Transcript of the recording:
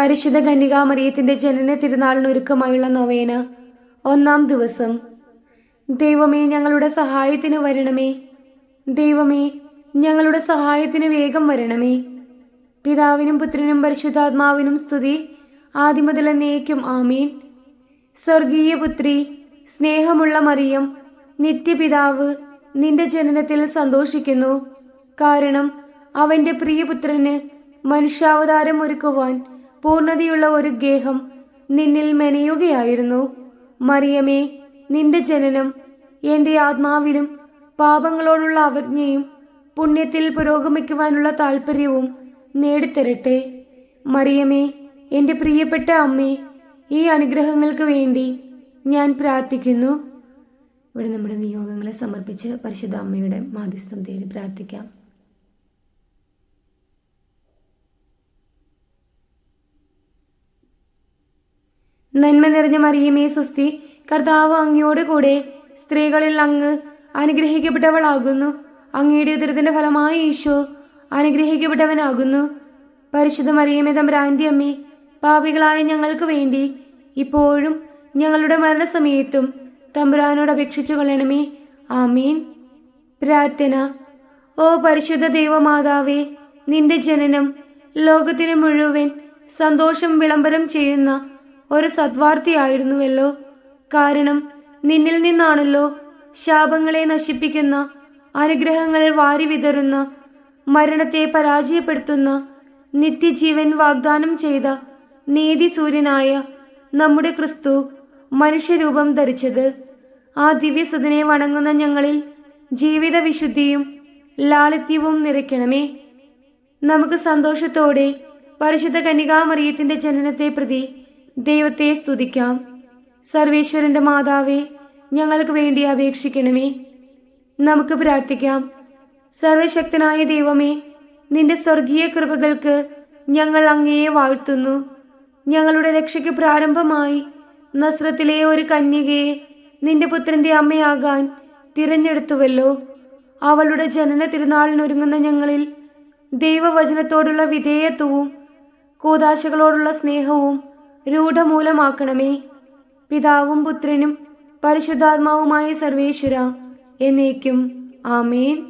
പരിശുദ്ധ കന്യകാമറിയത്തിന്റെ ജനന തിരുനാളിനൊരുക്കമായുള്ള നൊവേന. ഒന്നാം ദിവസം. ദൈവമേ ഞങ്ങളുടെ സഹായത്തിന് വരണമേ. ദൈവമേ ഞങ്ങളുടെ സഹായത്തിന് വേഗം വരണമേ. പിതാവിനും പുത്രനും പരിശുദ്ധാത്മാവിനും സ്തുതി. ആദിമുതൽ എന്നേക്കും ആമീൻ. സ്വർഗീയ പുത്രി സ്നേഹമുള്ള മറിയം നിത്യപിതാവ് നിന്റെ ജനനത്തിൽ സന്തോഷിക്കുന്നു. കാരണം അവന്റെ പ്രിയപുത്രന് മനുഷ്യാവതാരം ഒരുക്കുവാൻ പൂർണതയുള്ള ഒരു ഗേഹം നിന്നിൽ മെനയുകയായിരുന്നു. മറിയമേ നിന്റെ ജനനം എന്റെ ആത്മാവിലും പാപങ്ങളോടുള്ള അവജ്ഞയും പുണ്യത്തിൽ പുരോഗമിക്കുവാനുള്ള താല്പര്യവും നേടിത്തരട്ടെ. മറിയമേ എന്റെ പ്രിയപ്പെട്ട അമ്മേ ഈ അനുഗ്രഹങ്ങൾക്ക് വേണ്ടി ഞാൻ പ്രാർത്ഥിക്കുന്നു. ഇവിടെ നമ്മുടെ നിയോഗങ്ങളെ സമർപ്പിച്ച് പരിശുദ്ധ അമ്മയുടെ മാധ്യസ്ഥം തേടി പ്രാർത്ഥിക്കാം. നന്മ നിറഞ്ഞ മറിയമേ സുസ്തി കർത്താവ് അങ്ങയോട് കൂടെ സ്ത്രീകളിൽ അങ്ങ് അനുഗ്രഹിക്കപ്പെട്ടവളാകുന്നു. അങ്ങയുടെ ഉദരത്തിന്റെ ഫലമായി ഈശോ അനുഗ്രഹിക്കപ്പെട്ടവനാകുന്നു. പരിശുദ്ധ മറിയമേ തമ്പുരാന്റെ അമ്മി പാപികളായ ഞങ്ങൾക്ക് വേണ്ടി ഇപ്പോഴും ഞങ്ങളുടെ മരണസമയത്തും തമ്പുരാനോട് അപേക്ഷിച്ചു കൊള്ളണമേ. ആമീൻ. പ്രാർത്ഥന. ഓ പരിശുദ്ധ ദൈവമാതാവേ നിന്റെ ജനനം ലോകത്തിന് മുഴുവൻ സന്തോഷം വിളംബരം ചെയ്യുന്ന ഒരു സദ്വാർത്തയായിരുന്നുവല്ലോ കാരണം നിന്നിൽ നിന്നാണല്ലോ ശാപങ്ങളെ നശിപ്പിക്കുന്ന അനുഗ്രഹങ്ങൾ വാരി വിതറുന്ന മരണത്തെ പരാജയപ്പെടുത്തുന്ന നിത്യജീവൻ വാഗ്ദാനം ചെയ്ത നീതിസൂര്യനായ നമ്മുടെ ക്രിസ്തു മനുഷ്യരൂപം ധരിച്ചത്. ആ ദിവ്യസുതനെ വണങ്ങുന്ന ഞങ്ങളിൽ ജീവിത വിശുദ്ധിയും ലാളിത്യവും നിറയ്ക്കണമേ. നമുക്ക് സന്തോഷത്തോടെ പരിശുദ്ധ കന്യകാമറിയത്തിന്റെ ജനനത്തെ പ്രതി ദൈവത്തെ സ്തുതിക്കാം. സർവേശ്വരന്റെ മാതാവേ ഞങ്ങൾക്ക് വേണ്ടി അപേക്ഷിക്കണമേ. നമുക്ക് പ്രാർത്ഥിക്കാം. സർവശക്തനായ ദൈവമേ നിന്റെ സ്വർഗീയ കൃപകൾക്ക് ഞങ്ങൾ അങ്ങയെ വാഴ്ത്തുന്നു. ഞങ്ങളുടെ രക്ഷയ്ക്ക് പ്രാരംഭമായി നസ്രത്തിലെ ഒരു കന്യകയെ നിന്റെ പുത്രന്റെ അമ്മയാകാൻ തിരഞ്ഞെടുത്തുവല്ലോ. അവളുടെ ജനന തിരുനാളിനൊരുങ്ങുന്ന ഞങ്ങളിൽ ദൈവവചനത്തോടുള്ള വിധേയത്വവും കൂതാശകളോടുള്ള സ്നേഹവും രൂഢമൂലമാക്കണമേ. പിതാവും പുത്രനും പരിശുദ്ധാത്മാവുമായ സർവേശ്വര എന്നേക്കും. ആമേൻ.